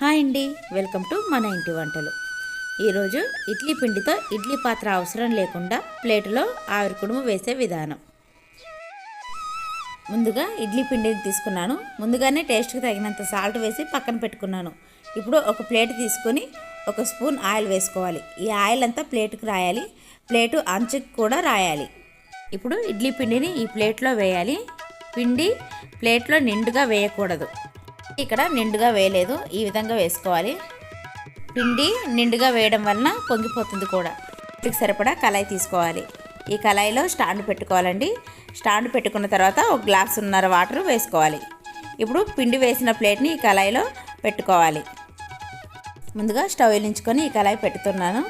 Hi అండి. Welcome to మన ఇంటి వంటలు. ఈరోజు ఇడ్లీ పిండితో ఇడ్లీ పాత్ర అవసరం లేకుండా ప్లేటులో ఆవిరి కుడుము వేసే విధానం. ముందుగా ఇడ్లీ పిండిని తీసుకున్నాను. ముందుగానే టేస్ట్కి తగినంత సాల్ట్ వేసి పక్కన పెట్టుకున్నాను. ఇప్పుడు ఒక ప్లేట్ తీసుకొని ఒక స్పూన్ ఆయిల్ వేసుకోవాలి. ఈ ఆయిల్ అంతా ప్లేట్కి రాయాలి. ప్లేటు అంచుకు కూడా రాయాలి. ఇప్పుడు ఇడ్లీ పిండిని ఈ ప్లేట్లో వేయాలి. పిండి ప్లేట్లో నిండుగా వేయకూడదు. ఇక్కడ నిండుగా వేయలేదు. ఈ విధంగా వేసుకోవాలి. పిండి నిండుగా వేయడం వలన పొంగిపోతుంది కూడా. ఇంటికి సరిపడా కళాయి తీసుకోవాలి. ఈ కళాయిలో స్టాండ్ పెట్టుకోవాలండి. స్టాండ్ పెట్టుకున్న తర్వాత ఒక గ్లాస్ ఉన్నర వాటర్ వేసుకోవాలి. ఇప్పుడు పిండి వేసిన ప్లేట్ని ఈ కళాయిలో పెట్టుకోవాలి. ముందుగా స్టవ్ వెలించుకొని ఈ కళాయి పెడుతున్నాను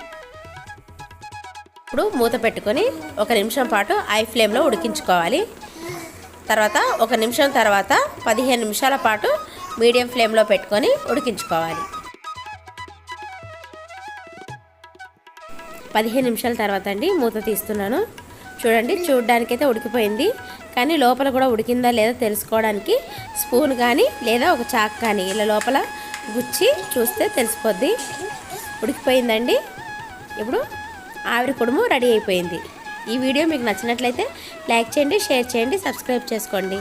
ఇప్పుడు మూత పెట్టుకొని ఒక నిమిషం పాటు ఐ ఫ్లేమ్లో ఉడికించుకోవాలి. తర్వాత ఒక నిమిషం తర్వాత పదిహేను నిమిషాల పాటు మీడియం ఫ్లేమ్లో పెట్టుకొని ఉడికించుకోవాలి. పదిహేను నిమిషాల తర్వాత అండి మూత తీస్తున్నాను. చూడండి చూడ్డానికైతే ఉడికిపోయింది. కానీ లోపల కూడా ఉడికిందా లేదా తెలుసుకోవడానికి స్పూన్ కానీ లేదా ఒక చాక్ కానీ ఇలా లోపల గుచ్చి చూస్తే తెలిసిపోద్ది. ఉడికిపోయిందండి. ఇప్పుడు ఆవిరి కుడుము రెడీ అయిపోయింది. ఈ వీడియో మీకు నచ్చినట్లయితే లైక్ చేయండి షేర్ చేయండి సబ్స్క్రైబ్ చేసుకోండి.